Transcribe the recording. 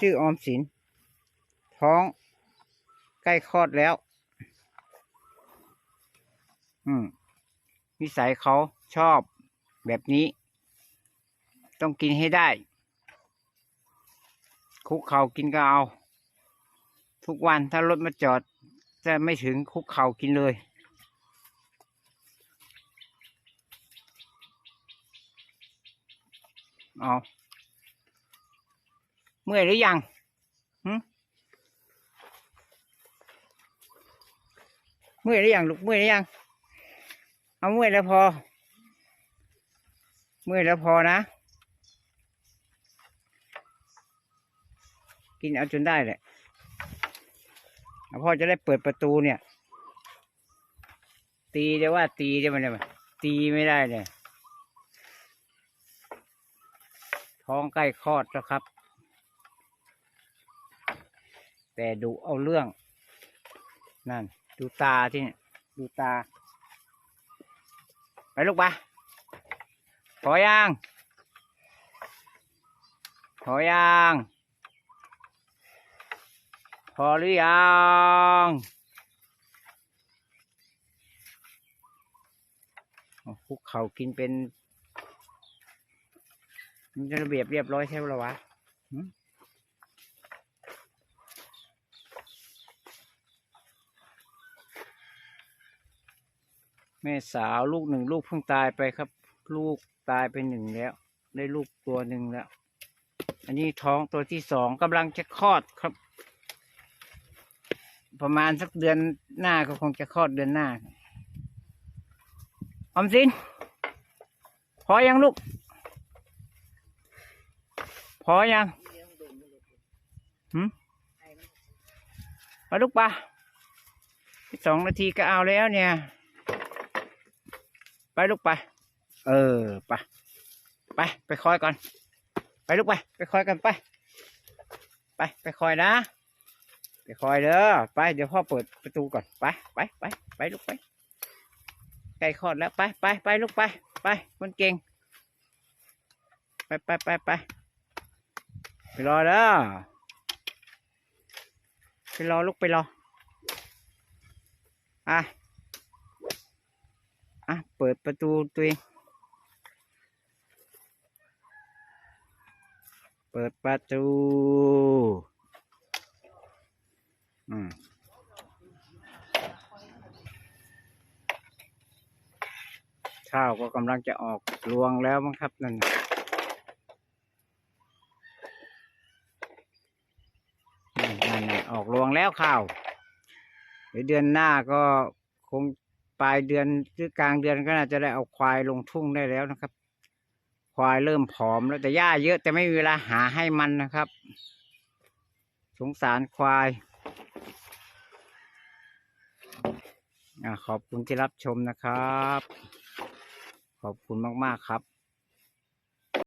ชื่อออมสิน ท้องใกล้คลอดแล้ว อืมนิสัยเขาชอบแบบนี้ ต้องกินให้ได้ คุกเขากินก็เอา ทุกวันถ้ารถมาจอด จะไม่ถึงคุกเขากินเลยเอา เมื่อยหรือยังเมื่อยหรือยังลูกเมื่อยหรือยัง เอาเมื่อยแล้วพอ เมื่อยแล้วพอนะ กินเอาจนได้แหละพ่อจะได้เปิดประตูเนี่ย ตีจะว่าตีจะมันเนี่ยตีไม่ได้เนี่ยท้องใกล้คลอดแล้วครับ แต่ดูเอาเรื่อง นั่น ดูตาที่นี่ดูตา ไปลูกปะพอยังพอยังพอหรือยังโอ้คุกเขากินเป็น มันจะระเบียบเรียบร้อยใช่ไหมล่ะวะ แม่สาวลูกหนึ่งลูกเพิ่งตายไปครับ ลูกตายไปหนึ่งแล้ว ได้ลูกตัวหนึ่งแล้ว อันนี้ท้องตัวที่สองกำลังจะคลอดครับ ประมาณสักเดือนหน้าก็คงจะคลอดเดือนหน้าออมสินพอยังลูก พอยังหืมมาลูกปะสองนาทีก็เอาแล้วเนี่ย ไปลูกไป เออไปไปไปคอยก่อน ไปลูกไป ไปคอยกันไป ไปไปคอยนะไปคอยเด้อไปเดี๋ยวพ่อเปิดประตูก่อนไปไปไปไปลูกไปใกล้คลอดแล้วไปไปไปลูกไป ไปคนเก่ง ไปไปไปไปไปรอเด้อไปรอลูกไปรออะ อะ เปิดประตูตัวเอง เปิดประตู อืมข้าวก็กำลังจะออกรวงแล้วมั้งครับนั่นนั่นออกรวงแล้วข้าวเดี๋ยวเดือนหน้าก็คง ปลายเดือนหรือกลางเดือนก็น่าจะได้เอาควายลงทุ่งได้แล้วนะครับ ควายเริ่มผอมแล้วแต่หญ้าเยอะแต่ไม่มีเวลาหาให้มันนะครับ สงสารควายอะขอบคุณที่รับชมนะครับ ขอบคุณมาก ๆ ครับ